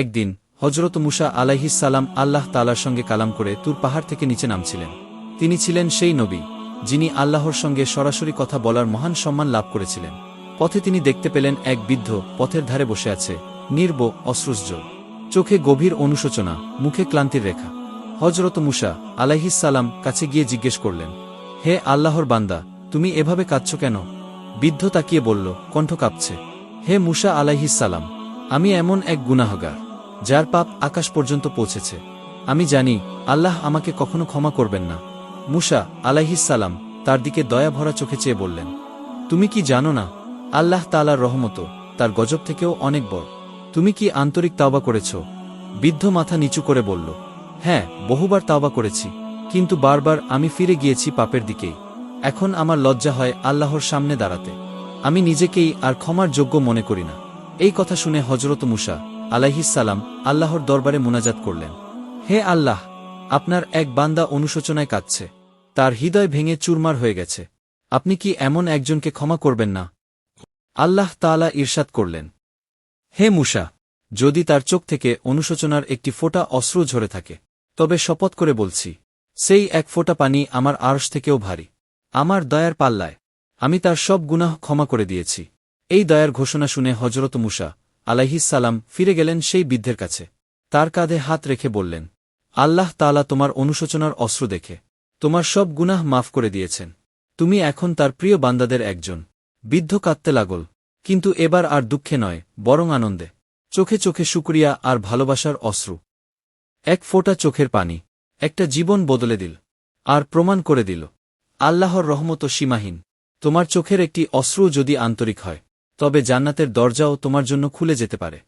একদিন হজরত মুসা সালাম আল্লাহ তালার সঙ্গে কালাম করে তুর পাহাড় থেকে নিচে নামছিলেন। তিনি ছিলেন সেই নবী, যিনি আল্লাহর সঙ্গে সরাসরি কথা বলার মহান সম্মান লাভ করেছিলেন। পথে তিনি দেখতে পেলেন এক বৃদ্ধ পথের ধারে বসে আছে, নির্ব অশ্রুজ্জ্বল চোখে গভীর অনুশোচনা, মুখে ক্লান্তির রেখা। হজরত মুসা সালাম কাছে গিয়ে জিজ্ঞেস করলেন, হে আল্লাহর বান্দা, তুমি এভাবে কাঁদছ কেন? বৃদ্ধ তাকিয়ে বলল, কণ্ঠ কাঁপছে। হে মুসা সালাম, আমি এমন এক গুনাহগার। যার পাপ আকাশ পর্যন্ত পৌঁছেছে। আমি জানি, আল্লাহ আমাকে কখনো ক্ষমা করবেন না। মুসা সালাম তার দিকে দয়া ভরা চোখে চেয়ে বললেন, তুমি কি জানো না, আল্লাহ তালার রহমত তার গজব থেকেও অনেক বড়। তুমি কি আন্তরিক তাওবা করেছ? বৃদ্ধ মাথা নিচু করে বলল হ্যাঁ বহুবার তাওবা করেছি, কিন্তু বারবার আমি ফিরে গিয়েছি পাপের দিকেই। এখন আমার লজ্জা হয় আল্লাহর সামনে দাঁড়াতে। আমি নিজেকেই আর ক্ষমার যোগ্য মনে করি না। এই কথা শুনে হজরত মুসা আলাইহিসাল্লাম আল্লাহর দরবারে মুনাজাত করলেন। হে আল্লাহ, আপনার এক বান্দা অনুশোচনায় কাঁদছে। তার হৃদয় ভেঙে চুরমার হয়ে গেছে। আপনি কি এমন একজনকে ক্ষমা করবেন না? আল্লাহ তাআলা ঈর্ষাদ করলেন। হে মুসা, যদি তার চোখ থেকে অনুশোচনার একটি ফোঁটা অশ্রু ঝরে থাকে, তবে শপথ করে বলছি, সেই এক ফোঁটা পানি আমার আড়স থেকেও ভারী। আমার দয়ার পাল্লায়, আমি তার সব গুনাহ ক্ষমা করে দিয়েছি। এই দয়ার ঘোষণা শুনে হজরত মুসা সালাম ফিরে গেলেন সেই বৃদ্ধের কাছে। তার কাঁধে হাত রেখে বললেন, আল্লাহ তালা তোমার অনুশোচনার অস্ত্র দেখে, তোমার সব গুনাহ মাফ করে দিয়েছেন। তুমি এখন তার প্রিয় বান্দাদের একজন। বৃদ্ধ কাঁদতে লাগল, কিন্তু এবার আর দুঃখে নয়, বরং আনন্দে। চোখে চোখে শুক্রিয়া আর ভালোবাসার অশ্রু এক ফোঁটা চোখের পানি, একটা জীবন বদলে দিল, আর প্রমাণ করে দিল, আল্লাহর রহমত সীমাহীন। তোমার চোখের একটি অশ্রু যদি আন্তরিক হয় তবে জান্নাতের দরজাও তোমার জন্য খুলে যেতে পারে।